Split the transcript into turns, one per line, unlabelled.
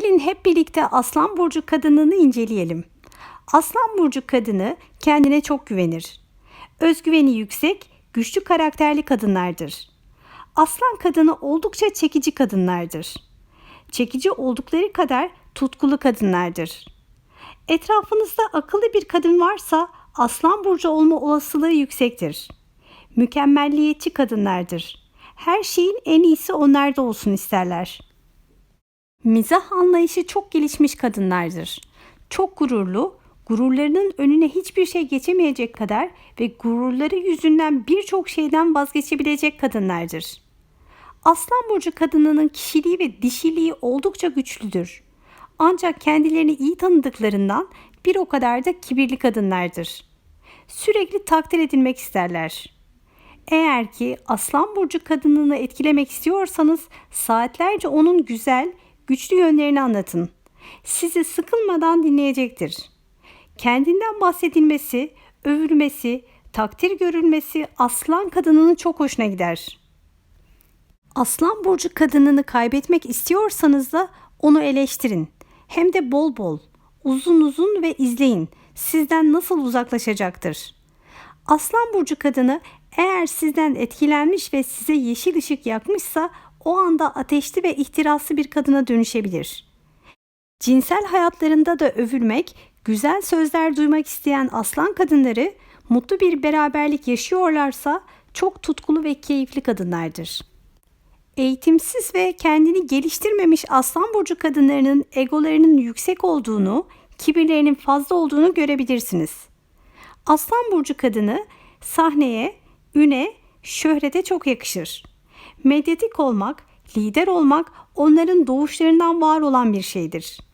Gelin hep birlikte Aslan Burcu kadınını inceleyelim. Aslan Burcu kadını kendine çok güvenir. Özgüveni yüksek, güçlü karakterli kadınlardır. Aslan kadını oldukça çekici kadınlardır. Çekici oldukları kadar tutkulu kadınlardır. Etrafınızda akıllı bir kadın varsa Aslan Burcu olma olasılığı yüksektir. Mükemmelliyetçi kadınlardır. Her şeyin en iyisi onlarda olsun isterler. Mizah anlayışı çok gelişmiş kadınlardır. Çok gururlu, gururlarının önüne hiçbir şey geçemeyecek kadar ve gururları yüzünden birçok şeyden vazgeçebilecek kadınlardır. Aslan burcu kadınının kişiliği ve dişiliği oldukça güçlüdür. Ancak kendilerini iyi tanıdıklarından bir o kadar da kibirli kadınlardır. Sürekli takdir edilmek isterler. Eğer ki Aslan burcu kadınını etkilemek istiyorsanız saatlerce onun güzel, güçlü yönlerini anlatın. Sizi sıkılmadan dinleyecektir. Kendinden bahsedilmesi, övülmesi, takdir görülmesi aslan kadınının çok hoşuna gider. Aslan burcu kadınını kaybetmek istiyorsanız da onu eleştirin. Hem de bol bol, uzun uzun ve izleyin. Sizden nasıl uzaklaşacaktır. Aslan burcu kadını eğer sizden etkilenmiş ve size yeşil ışık yakmışsa o anda ateşli ve ihtiraslı bir kadına dönüşebilir. Cinsel hayatlarında da övülmek, güzel sözler duymak isteyen aslan kadınları mutlu bir beraberlik yaşıyorlarsa çok tutkulu ve keyifli kadınlardır. Eğitimsiz ve kendini geliştirmemiş aslan burcu kadınlarının egolarının yüksek olduğunu, kibirlerinin fazla olduğunu görebilirsiniz. Aslan burcu kadını sahneye, üne, şöhrete çok yakışır. Medyatik olmak, lider olmak onların doğuşlarından var olan bir şeydir.